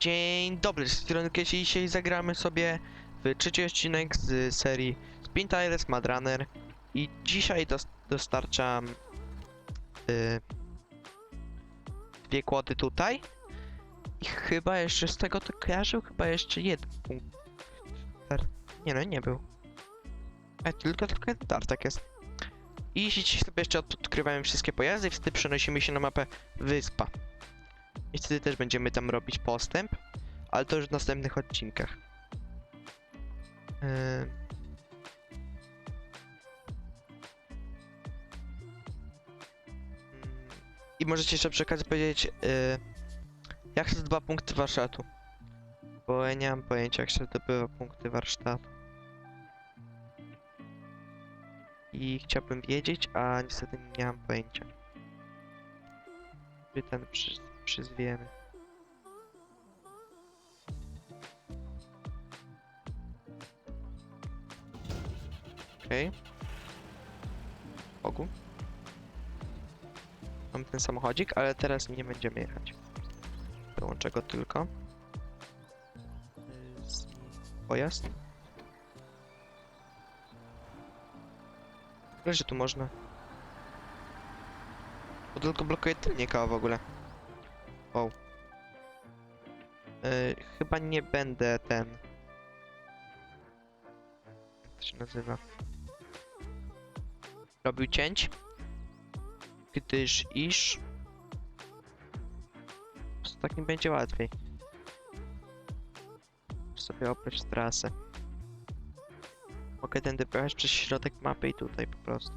Dzień dobry, z strony Casey. Dzisiaj zagramy sobie w trzeci odcinek z serii Spin Tires Mad Runner i dzisiaj dos dostarczam y, dwie kłody tutaj i chyba jeszcze z tego to kojarzył, chyba jeszcze jeden punkt. Nie no, nie był. A tylko tylko jeden jest. I dzisiaj sobie jeszcze od- odkrywamy wszystkie pojazdy i wtedy przenosimy się na mapę Wyspa. I wtedy też będziemy tam robić postęp, ale to już w następnych odcinkach. Mm, I możecie jeszcze przy okazji powiedzieć, y, jak się dwa punkty warsztatu. Bo ja nie mam pojęcia, jak się zdobywa punkty warsztatu. I chciałbym wiedzieć, a niestety nie mam pojęcia. Ten przy, przyzwiemy. Okej. Okay. Ogu. Mam ten samochodzik, ale teraz nie będziemy jechać. Wyłączę go tylko. Pojazd. Ale że tu można. Bo tylko blokuje tylnie koła w ogóle. Yy, chyba nie będę ten. Jak to się nazywa? Robił cięć. Gdyż iż. Z takim będzie łatwiej. Sobie oprać trasę. Mogę tędy pojechać przez środek mapy i tutaj po prostu.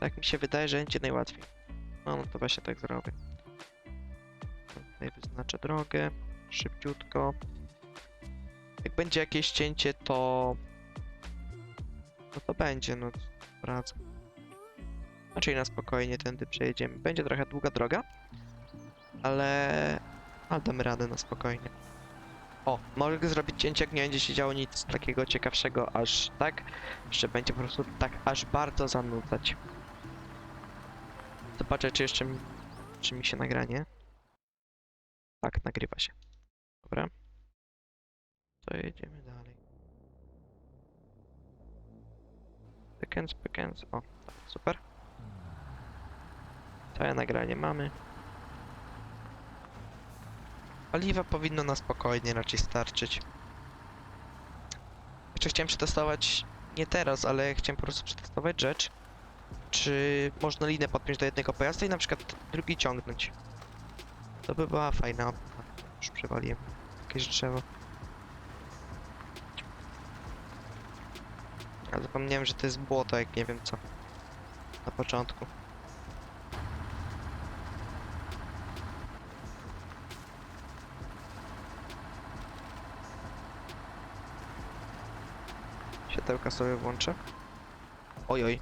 Tak mi się wydaje, że będzie najłatwiej. No, no to właśnie tak zrobię. Tutaj wyznaczę drogę. Szybciutko. Jak będzie jakieś cięcie, to... No to będzie, no. Wracam. Raczej na spokojnie tędy przejedziemy. Będzie trochę długa droga. Ale... Ale damy radę na spokojnie. O, mogę zrobić cięcie, jak nie będzie się działo nic takiego ciekawszego, aż tak, że będzie po prostu tak aż bardzo zanudzać. Zobaczę, czy jeszcze mi, czy mi się nagranie. Tak, nagrywa się. Dobra. To jedziemy dalej. Pykens, pykens. O, super. Całe nagranie mamy. Paliwa powinno na spokojnie raczej starczyć. Jeszcze chciałem przetestować, nie teraz, ale chciałem po prostu przetestować rzecz, czy można linę podpiąć do jednego pojazdu i na przykład drugi ciągnąć. To by była fajna opcja. Już przewaliłem jakieś drzewo. Ja zapomniałem, że to jest błoto, jak nie wiem co. Na początku. Światełka sobie włączę. Oj, oj.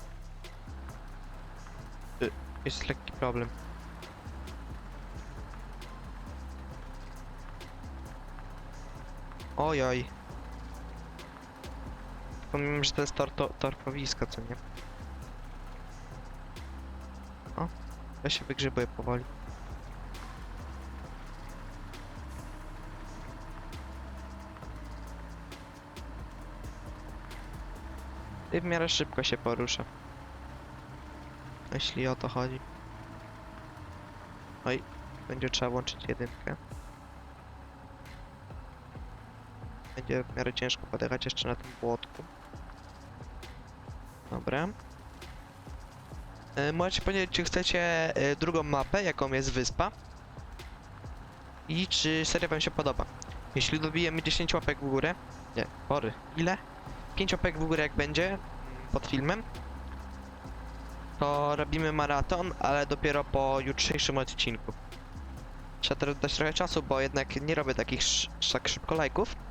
Y, Jest lekki problem. Oj, oj. Pomimo, że to jest tor, to, torfowisko, co nie? O, ja się wygrzybuję powoli. I w miarę szybko się porusza. Jeśli o to chodzi. Oj, będzie trzeba włączyć jedynkę. Będzie w miarę ciężko podjechać jeszcze na tym błotku. Dobra. E, możecie powiedzieć, czy chcecie e, drugą mapę, jaką jest wyspa. I czy seria wam się podoba. Jeśli dobijemy 10 łapek w górę... Nie, pory. Ile? 5 łapek w górę jak będzie mm, pod filmem, to robimy maraton, ale dopiero po jutrzejszym odcinku. Trzeba teraz dać trochę czasu, bo jednak nie robię takich tak szybko lajków.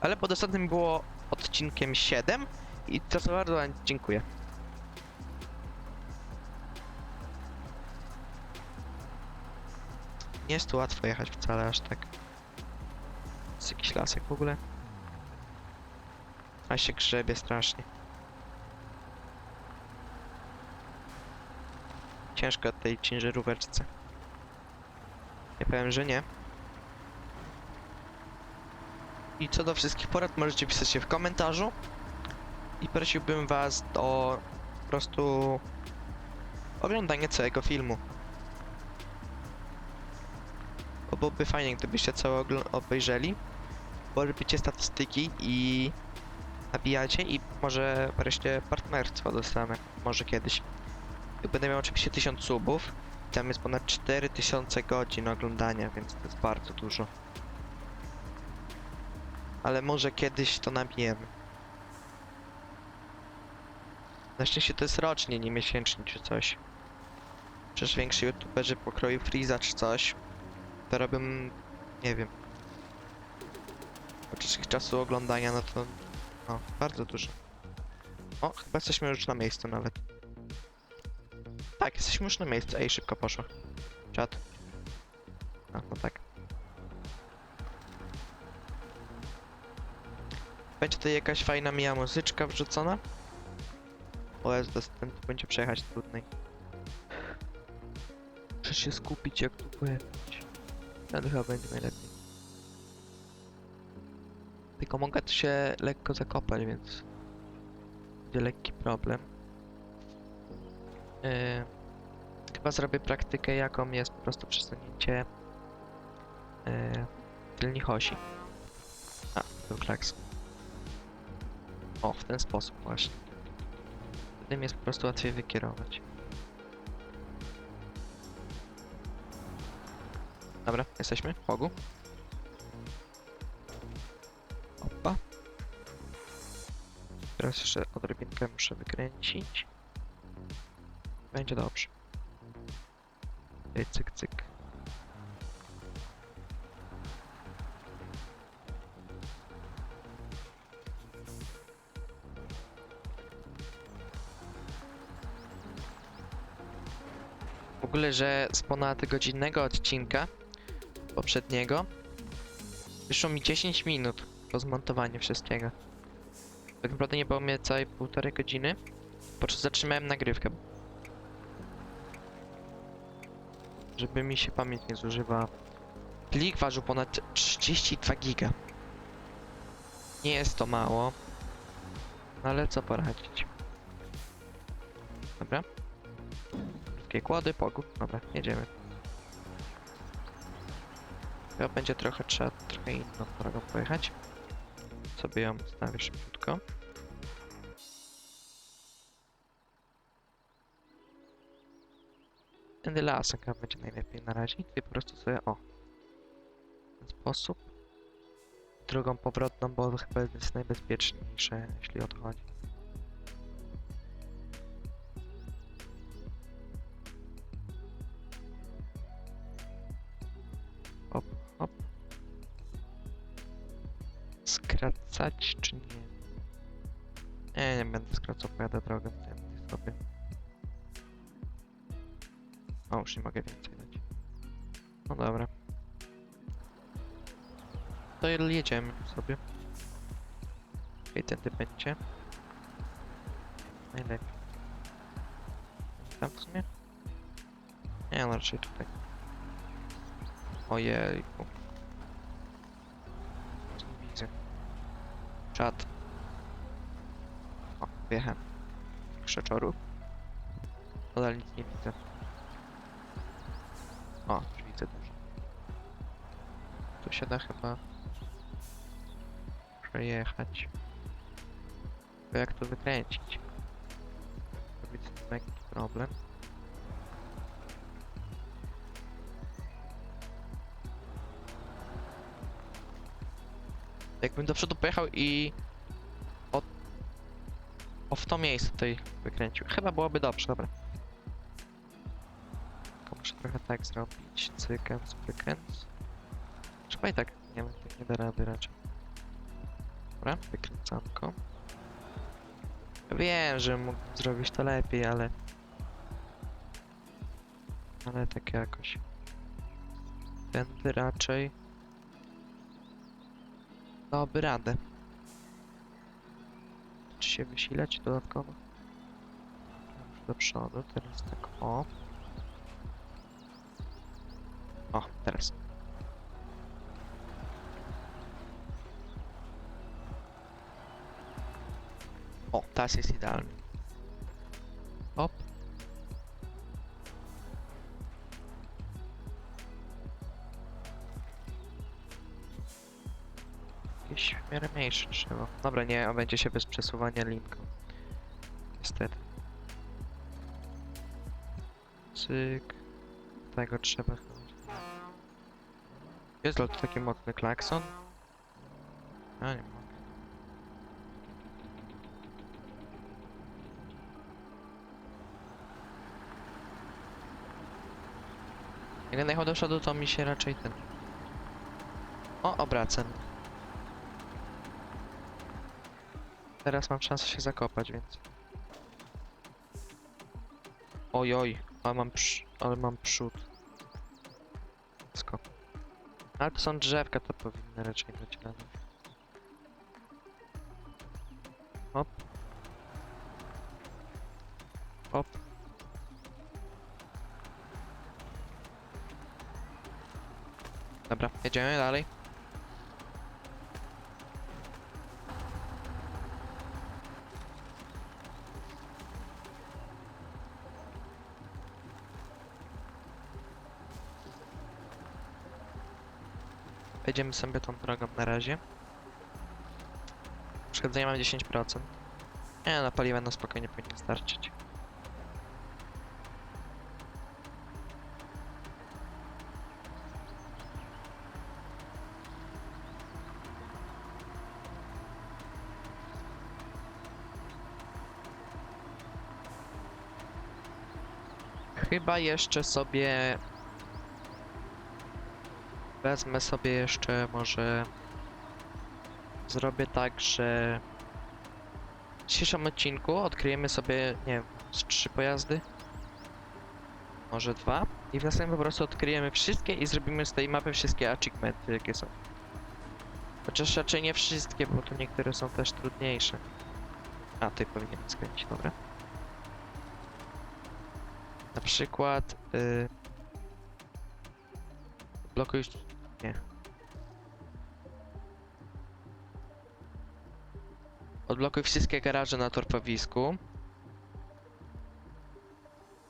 Ale pod ostatnim było odcinkiem 7 i to za bardzo dziękuję. Nie jest tu łatwo jechać wcale aż tak. Jest jakiś lasek w ogóle. A się grzebie strasznie. Ciężko tej ciężaróweczce. Nie powiem, że nie. I co do wszystkich porad możecie pisać się w komentarzu. I prosiłbym was o po prostu oglądanie całego filmu. Bo byłoby fajnie, gdybyście cały obejrzeli. Bo robicie statystyki i nabijacie i może wreszcie partnerstwo dostanę. Może kiedyś. Jak będę miał oczywiście 1000 subów, tam jest ponad 4000 godzin oglądania, więc to jest bardzo dużo. Ale może kiedyś to nabijemy. Na szczęście to jest rocznie, nie miesięcznie czy coś. Przecież więksi youtuberzy pokroju Freeza czy coś, to robią, nie wiem, ich czasu oglądania, no to, no, bardzo dużo. O, chyba jesteśmy już na miejscu nawet. Tak, jesteśmy już na miejscu. Ej, szybko poszło. Czat. A, no tak. Będzie tutaj jakaś fajna mija muzyczka wrzucona? O, jest ten tu będzie przejechać trudniej. Muszę się skupić jak tu pojechać. Ten chyba będzie najlepiej. Tylko mogę tu się lekko zakopać, więc będzie lekki problem. Yy, chyba zrobię praktykę, jaką jest po prostu przesunięcie yy, tylnych osi. A, był klaks. O, w ten sposób właśnie. Tym jest po prostu łatwiej wykierować. Dobra, jesteśmy? Pogu. Opa. Teraz jeszcze odrobinkę muszę wykręcić. Będzie dobrze. Ej, cyk, cyk. Że z ponad godzinnego odcinka poprzedniego wyszło mi 10 minut po zmontowaniu wszystkiego. Tak naprawdę nie było mnie całej półtorej godziny, po czym zatrzymałem nagrywkę. Żeby mi się pamięć nie zużywała. Plik ważył ponad 32 giga. Nie jest to mało, ale co poradzić. Dobra. Wszystkie kłody, pogód. Dobra, jedziemy. Chyba będzie trochę, trzeba trochę inną drogą pojechać. Sobie ją ustawię szybciutko. Tędy lasem będzie najlepiej na razie. I po prostu sobie, o. W ten sposób. Drogą powrotną, bo chyba jest najbezpieczniejsze, jeśli o to chodzi. To jedziemy sobie. I tędy będzie. Najlepiej. Tam w sumie? Nie, no raczej tutaj. Ojejku. Nie widzę. Czad. O, wjechałem. Krzeczoru. Nadal nic nie widzę. O, już widzę dużo. Tu się da chyba przejechać. Tylko jak to wykręcić? To być z jakiś problem. Jakbym do przodu pojechał i o, o w to miejsce tutaj wykręcił. Chyba byłoby dobrze, dobra. Tylko muszę trochę tak zrobić. Cykens, pykens. Chyba i tak nie, tak nie da rady raczej. Dobra, wykręcanko. Wiem, że mógłbym zrobić to lepiej, ale... Ale tak jakoś. Tędy raczej... Dałoby radę. Czy się wysilać dodatkowo? Do przodu, teraz tak o. O, teraz. Teraz jest idealny. Hop. Jakieś w miarę mniejsze trzeba. Dobra, nie, a będzie się bez przesuwania linką. Niestety. Cyk. Tego trzeba chyba. Jest to taki mocny klakson? A nie mogę. Jak będę do przodu, to mi się raczej ten... O, obracam. Teraz mam szansę się zakopać, więc... Oj, oj, ale mam przy... ale mam przód. Skok. Ale to są drzewka, to powinny raczej być radę. Hop. Hop. Dobra, jedziemy dalej. Jedziemy sobie tą drogą na razie. Przechadzenia mam 10%. Nie, na paliwa na spokojnie powinien starczyć. Chyba jeszcze sobie Wezmę sobie jeszcze może zrobię tak, że w dzisiejszym odcinku odkryjemy sobie, nie wiem, trzy pojazdy. Może dwa. I w następnym po prostu odkryjemy wszystkie i zrobimy z tej mapy wszystkie achievementy, jakie są. Chociaż raczej nie wszystkie, bo to niektóre są też trudniejsze. A, ty powinienem skręcić, dobra. Na przykład... Yy. Nie. Odblokuj wszystkie garaże na torpowisku.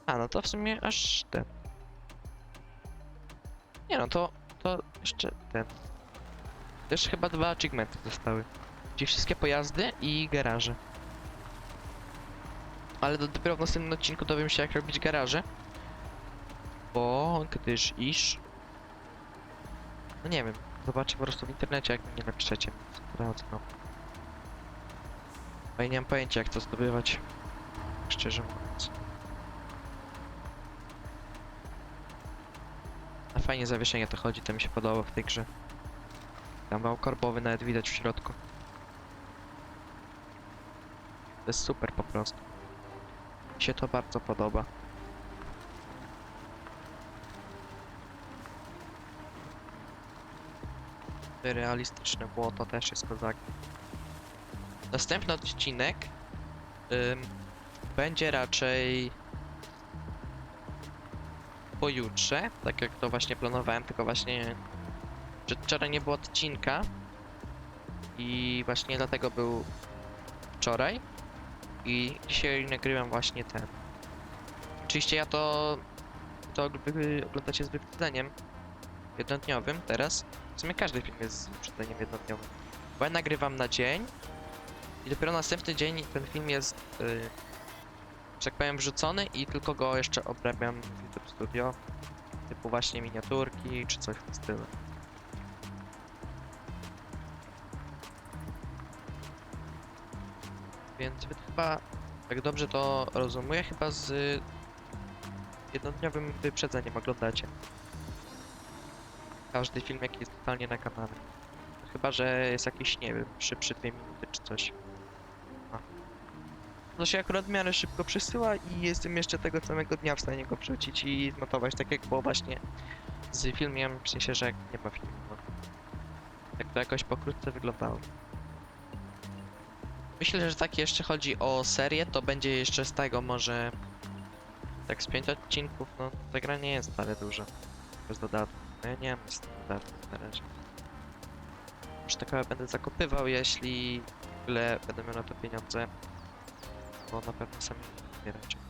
A, no to w sumie aż ten. Nie no, to, to jeszcze ten. Też chyba dwa achievementy zostały. Czyli wszystkie pojazdy i garaże. Ale do, dopiero w następnym odcinku dowiem się jak robić garaże. Bo gdyż iż no nie wiem, zobaczę po prostu w internecie, jak mi nie napiszecie, sprawdzę, no. Bo ja nie mam pojęcia, jak to zdobywać, szczerze mówiąc. A fajnie zawieszenie to chodzi, to mi się podoba w tej grze. Tam wał korbowy nawet widać w środku. To jest super po prostu. Się to bardzo podoba. realistyczne błoto też jest kozak. Następny odcinek ym, będzie raczej pojutrze, tak jak to właśnie planowałem, tylko właśnie że wczoraj nie było odcinka i właśnie dlatego był wczoraj i dzisiaj nagrywam właśnie ten. Oczywiście ja to to wy oglądacie z wyprzedzeniem jednodniowym teraz. W sumie każdy film jest z wyprzedzeniem jednodniowym. Bo ja nagrywam na dzień i dopiero następny dzień ten film jest, yy, że tak powiem, wrzucony i tylko go jeszcze obrabiam w YouTube Studio. Typu właśnie miniaturki czy coś w tym stylu. Więc chyba, jak dobrze to rozumuję, chyba z jednodniowym wyprzedzeniem oglądacie każdy film jaki jest totalnie na kanale. Chyba, że jest jakiś, nie wiem, szybszy dwie minuty czy coś. A. To się akurat w miarę szybko przesyła i jestem jeszcze tego samego dnia w stanie go wrzucić i zmontować tak jak było właśnie z filmem, w sensie, że nie ma filmu. no. Jak to jakoś pokrótce wyglądało. Myślę, że tak jeszcze chodzi o serię, to będzie jeszcze z tego może tak z pięć odcinków, no ta gra nie jest wcale duża. Bez dodatku. No ja nie mam standardów na razie. Już takowe będę zakupywał, jeśli w ogóle będę miał na to pieniądze. Bo na pewno sami nie raczej.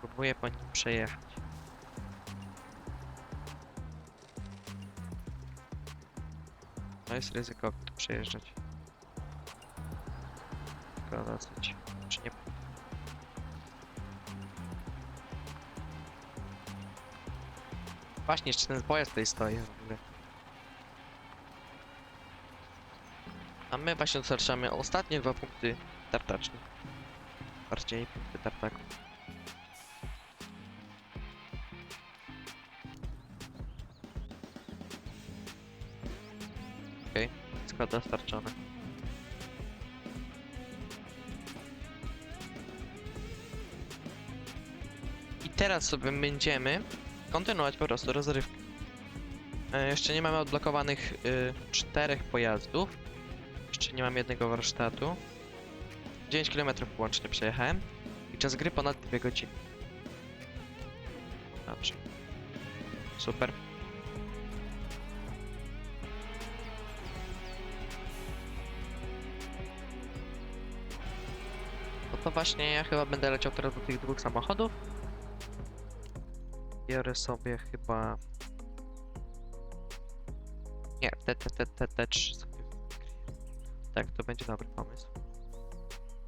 Próbuję po nim przejechać. No jest tu przejeżdżać. Tylko dosyć. Czy nie Właśnie, jeszcze ten pojazd tutaj stoi w ogóle. A my właśnie dostarczamy ostatnie dwa punkty tartaczne. Bardziej punkty tartaku. Okej, skład dostarczony. I teraz sobie będziemy kontynuować po prostu rozrywkę. E, jeszcze nie mamy odblokowanych y, czterech pojazdów. Jeszcze nie mam jednego warsztatu. 9 km łącznie przejechałem. I czas gry ponad 2 godziny. Dobrze. Super. To właśnie ja chyba będę leciał teraz do tych dwóch samochodów. Biorę sobie chyba... Nie, te, te, te, te, te trzy sobie. Tak, to będzie dobry pomysł.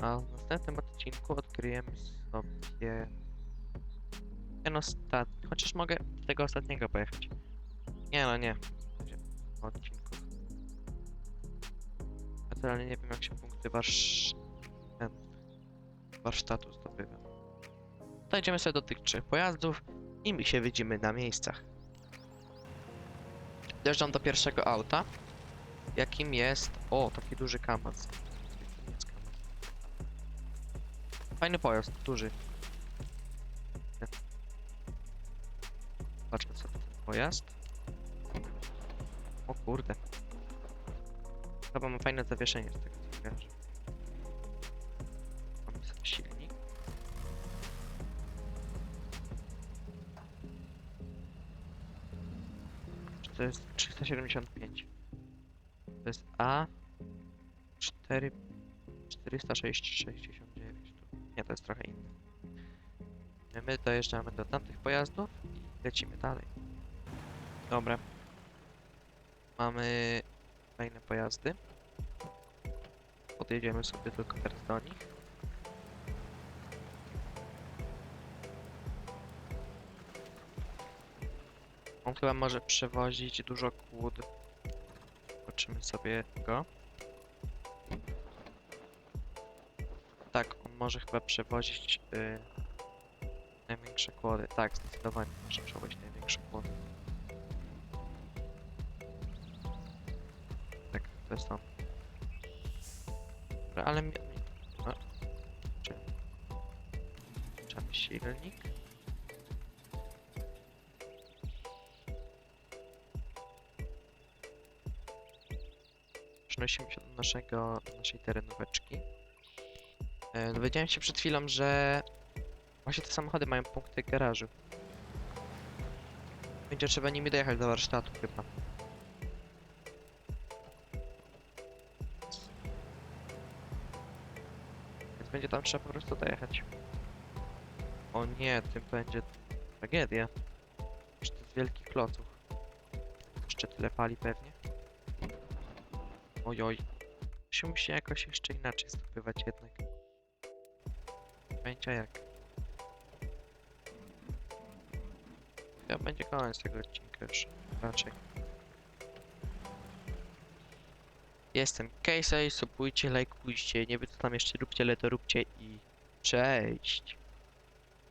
A w następnym odcinku odkryjemy sobie... Ten ostatni, chociaż mogę tego ostatniego pojechać. Nie no, nie. Odcinków. Naturalnie nie wiem jak się punkty warsz... warsztatu zdobywa. To idziemy sobie do tych trzech pojazdów i my się widzimy na miejscach. Dojeżdżam do pierwszego auta, jakim jest... O, taki duży kamaz. Fajny pojazd, duży. Patrzmy co to ten pojazd. O kurde. Chyba ma fajne zawieszenie z tego co. jest 375? To jest A 4 406,69 tu. Nie, to jest trochę inny. My dojeżdżamy do tamtych pojazdów i lecimy dalej. Dobra. Mamy fajne pojazdy. Podjedziemy sobie tylko teraz do nich. Chyba może przewozić dużo kłód. Zobaczymy sobie go. Tak, on może chyba przewozić y, największe kłody. Tak, zdecydowanie może przewozić największe kłody. Tak, to on. Dobra, ale mi... mi- A, czy... Włączamy silnik. Przenosimy się do naszego, naszej terenóweczki. E, dowiedziałem się przed chwilą, że właśnie te samochody mają punkty garażu. Będzie trzeba nimi dojechać do warsztatu chyba. Więc będzie tam trzeba po prostu dojechać. O nie, tym będzie tragedia. To z wielkich kloców. Jeszcze tyle pali pewnie. Ojoj. Się musi jakoś jeszcze inaczej zdobywać jednak. Pamięcia jak. Ja będzie koniec tego odcinka już. Raczej. Jestem Casey, subujcie, lajkujcie, nie wiem co tam jeszcze róbcie, ale to róbcie i cześć!